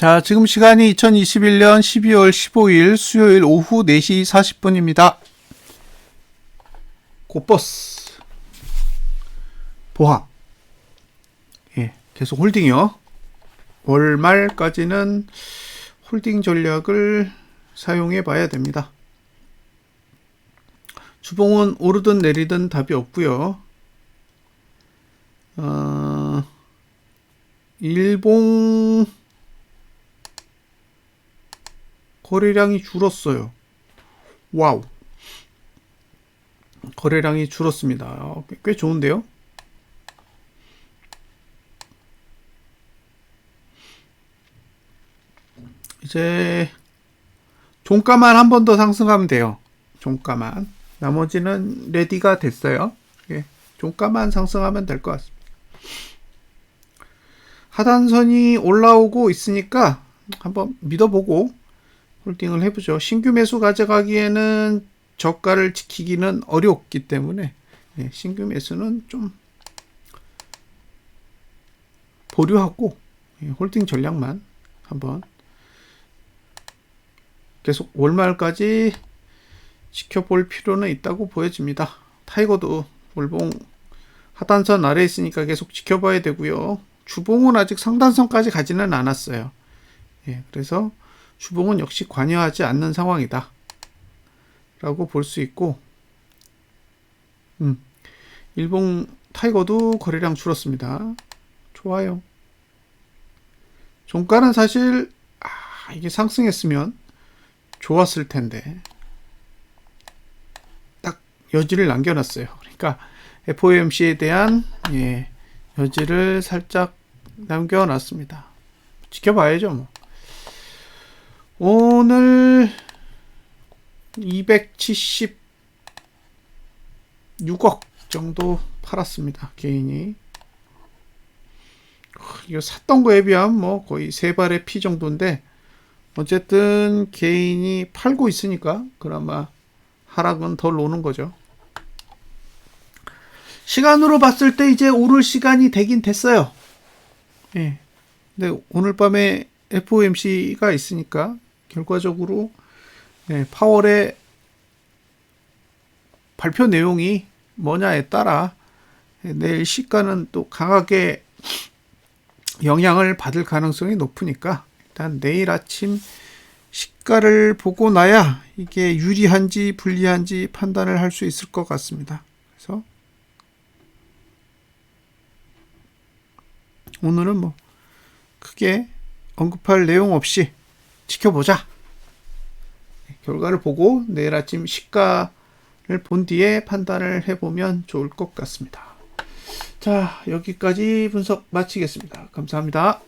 자, 지금 시간이 2021년 12월 15일 수요일 오후 4시 40분입니다. 고버스. 보합. 예, 계속 홀딩이요. 월 말까지는 홀딩 전략을 사용해 봐야 됩니다. 주봉은 오르든 내리든 답이 없고요. 어, 일봉 거래량이 줄었어요. 와우. 거래량이 줄었습니다. 어, 꽤- 꽤 좋은데요? 이제 종가만 한 번 더 상승하면 돼요. 종가만. 나머지는 레디가 됐어요. 예, 종가만 상승하면 될 것 같습니다. 하단선이 올라오고 있으니까 한번 믿어보고 홀딩을 해보죠. 신규 매수 가져가기에는 저가를 지키기는 어렵기 때문에 예, 신규 매수는 좀 보류하고 예, 홀딩 전략만 한번 계속 월말까지 지켜볼 필요는 있다고 보여집니다. 타이거도 월봉 하단선 아래 있으니까 계속 지켜봐야 되고요. 주봉은 아직 상단선까지 가지는 않았어요. 예, 그래서 주봉은 역시 관여하지 않는 상황이다. 라고 볼 수 있고, 음, 일본 타이거도 거래량 줄었습니다. 좋아요. 종가는 사실, 아, 이게 상승했으면 좋았을 텐데, 딱 여지를 남겨놨어요. 그러니까 FOMC에 대한, 예, 여지를 살짝 남겨놨습니다. 지켜봐야죠, 뭐. 오늘 276억 정도 팔았습니다. 개인이. 이거 샀던 거에 비하면 뭐 거의 세 발의 피 정도인데 어쨌든 개인이 팔고 있으니까 그나마 하락은 덜 오는 거죠. 시간으로 봤을 때 이제 오를 시간이 되긴 됐어요. 예. 근데 오늘 밤에 FOMC가 있으니까 결과적으로 네, 파월의 발표 내용이 뭐냐에 따라 내일 시가는 또 강하게 영향을 받을 가능성이 높으니까 일단 내일 아침 시가를 보고 나야 이게 유리한지 불리한지 판단을 할 수 있을 것 같습니다. 그래서 오늘은 뭐 크게 언급할 내용 없이 지켜보자. 결과를 보고 내일 아침 시가를 본 뒤에 판단을 해보면 좋을 것 같습니다. 자, 여기까지 분석 마치겠습니다. 감사합니다.